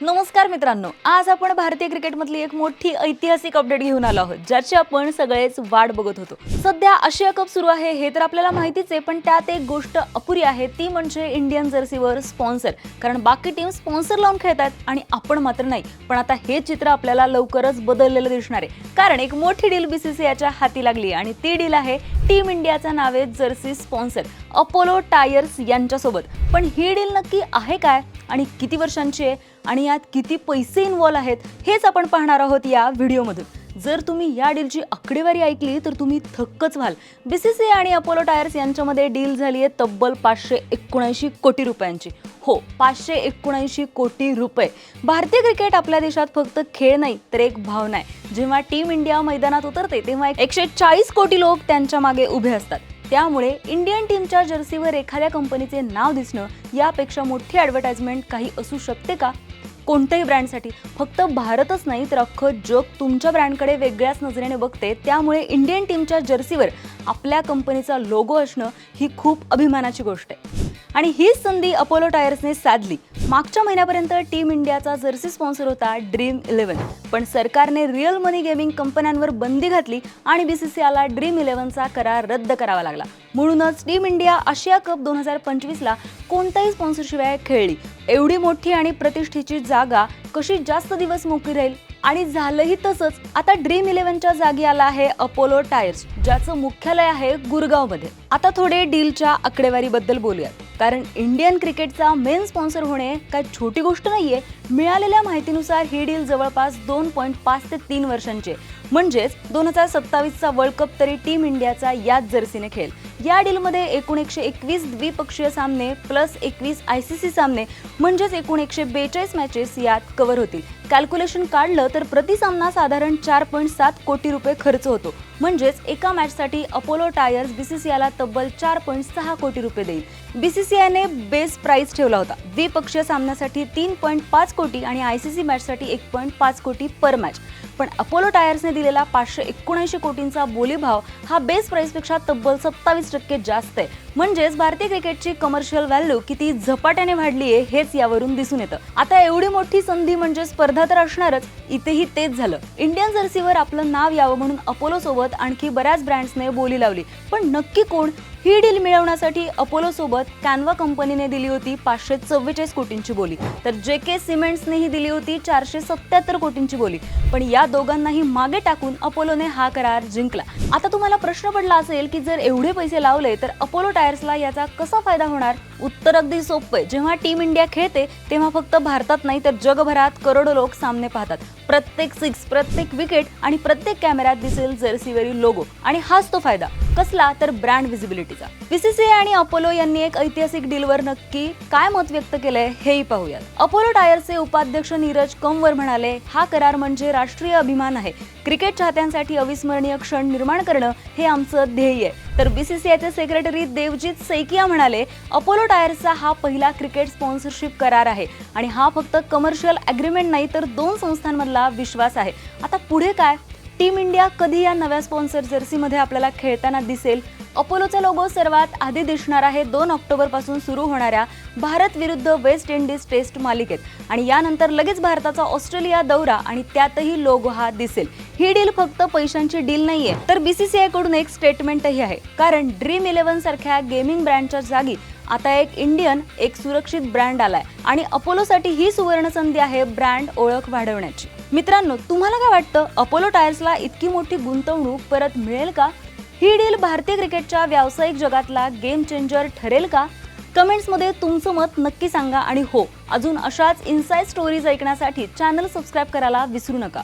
नमस्कार मित्रांनो आज आपण भारतीय क्रिकेटमधली एक मोठी ऐतिहासिक अपडेट घेऊन आलो आहोत ज्याची आपण सगळेच वाट बघत होतो. सध्या आशिया कप सुरू आहे हे तर आपल्याला माहितीच आहे पण त्यात एक गोष्ट अपुरी आहे ती म्हणजे इंडियन जर्सीवर स्पॉन्सर कारण बाकी टीम स्पॉन्सर लावून खेळतात आणि आपण मात्र नाही पण आता हे चित्र आपल्याला लवकरच बदललेलं दिसणार आहे. कारण एक मोठी डील बीसीसीआयच्या हाती लागली आणि ती डील आहे टीम इंडियाचा नावे जर्सी स्पॉन्सर अपोलो टायर्स यांच्यासोबत. पण ही डील नक्की आहे काय आणि किती वर्षांची आहे? आणि यात किती पैसे इन्व्हॉल्व आहेत हेच आपण पाहणार आहोत या व्हिडिओमधून. जर तुम्ही या डीलची आकडेवारी ऐकली तर तुम्ही थक्कच व्हाल. बी सी सी आणि अपोलो टायर्स यांच्यामध्ये डील झाली आहे तब्बल पाचशे एकोणऐंशी कोटी रुपयांची. हो पाचशे एकोणऐंशी कोटी रुपये. भारतीय क्रिकेट आपल्या देशात फक्त खेळ नाही तर एक भावना आहे. जेव्हा टीम इंडिया मैदानात उतरते तेव्हा एकशे चाळीस कोटी लोक त्यांच्या मागे उभे असतात. त्यामुळे इंडियन टीमच्या जर्सीवर एखाद्या कंपनीचे नाव दिसणं यापेक्षा मोठी ॲडव्हर्टाइजमेंट काही असू शकते का? कोणत्याही ब्रँडसाठी. फक्त भारतच नाही तर अख्खं जग तुमच्या ब्रँडकडे वेगळ्याच नजरेने बघते. त्यामुळे इंडियन टीमच्या जर्सीवर आपल्या कंपनीचा लोगो असणं ही खूप अभिमानाची गोष्ट आहे. आणि हीच संधी अपोलो टायर्सने साधली. मागच्या महिन्यापर्यंत टीम इंडियाचा जर्सी स्पॉन्सर होता ड्रीम इलेव्हन. पण सरकारने रिअल मनी गेमिंग कंपन्यांवर बंदी घातली आणि बीसीसीआयला ड्रीम इलेव्हनचा करार रद्द करावा लागला. म्हणूनच टीम इंडिया आशिया कप दोन हजार पंचवीसला कोणताही स्पॉन्सरशिवाय खेळली. एवढी मोठी आणि प्रतिष्ठेची जागा कशी जास्त दिवस मोकळी राहील? आणि झालंही तसंच आता ड्रीम इलेव्हनच्या जागी आला आहे अपोलो टायर्स ज्याचं मुख्यालय आहे गुरगावमध्ये. आता थोडे डीलच्या आकडेवारीबद्दल बोलूयात. कारण इंडियन क्रिकेटचा मेन स्पॉन्सर होणे काय छोटी गोष्ट नाही आहे मिळालेल्या माहितीनुसार ही डील जवळपास दोन पॉईंट पाच ते तीन वर्षांचे म्हणजेच दोन हजार सत्तावीसचा वर्ल्ड कप तरी टीम इंडियाचा याच जर्सीने खेळ या डीलमध्ये एकूण एकशे एकवीस द्विपक्षीय सामने प्लस एकवीस आय सी सी सामने म्हणजेच एकूण एकशे बेचाळीस मॅचेस यात कव्हर होतील. कॅल्क्युलेशन काढलं तर प्रति सामना साधारण चार पॉईंट सात कोटी रुपये खर्च होतो. म्हणजेच एका मॅचसाठी अपोलो टायर्स बीसीसीआयला तब्बल चार पॉईंट सहा कोटी रुपये देईल. बीसीसीआयने बेस प्राइस ठेवला होता. द्विपक्षीय सामन्यासाठी तीन पॉईंट पाच कोटी आणि आय सी सी मॅचसाठी एक पॉईंट पाच कोटी पर मॅच पण अपोलो टायर्सने दिलेला पाचशे एकोणऐंशी कोटींचा बोलीभाव हा बेस प्राईसपेक्षा तब्बल सत्तावीस टक्के जास्त आहे. म्हणजेच भारतीय क्रिकेटची कमर्शियल व्हॅल्यू किती झपाट्याने वाढली आहे हेच यावरून दिसून येतं. आता एवढी मोठी संधी म्हणजे स्पर्धा तर असणारच इथेही तेच झालं. इंडियन जर्सीवर आपलं नाव यावं म्हणून अपोलो सोबत आणखी बऱ्याच ब्रँड्सने बोली लावली. पण नक्की कोण? ही डील मिळवण्यासाठी अपोलो सोबत कॅनवा कंपनीने दिली होती पाचशे चव्वेचाळीस कोटींची बोली. तर जे के सिमेंट्सनेही दिली होती चारशे सत्याहत्तर कोटींची बोली. पण या दोघांनाही मागे टाकून अपोलोने हा करार जिंकला. आता तुम्हाला प्रश्न पडला असेल की जर एवढे पैसे लावले तर अपोलो टायर्सला याचा कसा फायदा होणार? उत्तर अगदी सोपं आहे. जेव्हा टीम इंडिया खेळते तेव्हा फक्त भारतात नाही तर जगभरात करोडो लोक सामने पाहतात. प्रत्येक सिक्स प्रत्येक विकेट आणि प्रत्येक कॅमेऱ्यात दिसेल जर्सीवरील लोगो आणि हाच तो फायदा. कसला? तर ब्रँड व्हिजिबिलिटीचा बीसीसीआय आणि अपोलो यांनी एक ऐतिहासिक डीलवर नक्की काय मत व्यक्त केलंय हेही पाहूयात. अपोलो टायर्सचे उपाध्यक्ष नीरज कंवर म्हणाले हा करार म्हणजे राष्ट्रीय अभिमान आहे. क्रिकेट चाहत्यांसाठी अविस्मरणीय क्षण निर्माण करणं हे आमचं ध्येय आहे. तर बीसीसीआयचे सेक्रेटरी देवजीत सैकिया म्हणाले अपोलो टायर्सचा हा पहिला क्रिकेट स्पॉन्सरशिप करार आहे आणि हा फक्त कमर्शियल अग्रीमेंट नाही तर दोन संस्थांमधला विश्वास आहे. आता पुढे काय? टीम इंडिया कधी या नव्या स्पॉन्सर जर्सीमध्ये आपल्याला खेळताना दिसेल? अपोलोचा लोगो सर्वात आधी दिसणार आहे. दोन ऑक्टोबरपासून सुरू होणाऱ्या भारत विरुद्ध वेस्ट इंडिज टेस्ट मालिकेत. आणि यानंतर लगेच भारताचा ऑस्ट्रेलिया दौरा आणि त्यातही लोगो हा दिसेल. ही डील फक्त पैशांची डील नाहीये तर बीसीसीआयकडून एक स्टेटमेंटही आहे. कारण ड्रीम इलेव्हन सारख्या गेमिंग ब्रँडच्या जागी आता एक इंडियन एक सुरक्षित ब्रँड आलाय. आणि अपोलोसाठी ही सुवर्ण संधी आहे ब्रँड ओळख वाढवण्याची. मित्रांनो तुम्हाला काय वाटतं? अपोलो टायर्सला इतकी मोठी गुंतवणूक परत मिळेल का? ही डील भारतीय क्रिकेटच्या व्यावसायिक जगातला गेम चेंजर ठरेल का? कमेंट्समध्ये तुमचं मत नक्की सांगा आणि हो अजून अशाच इन्साईड स्टोरीज ऐकण्यासाठी चॅनल सबस्क्राईब करायला विसरू नका.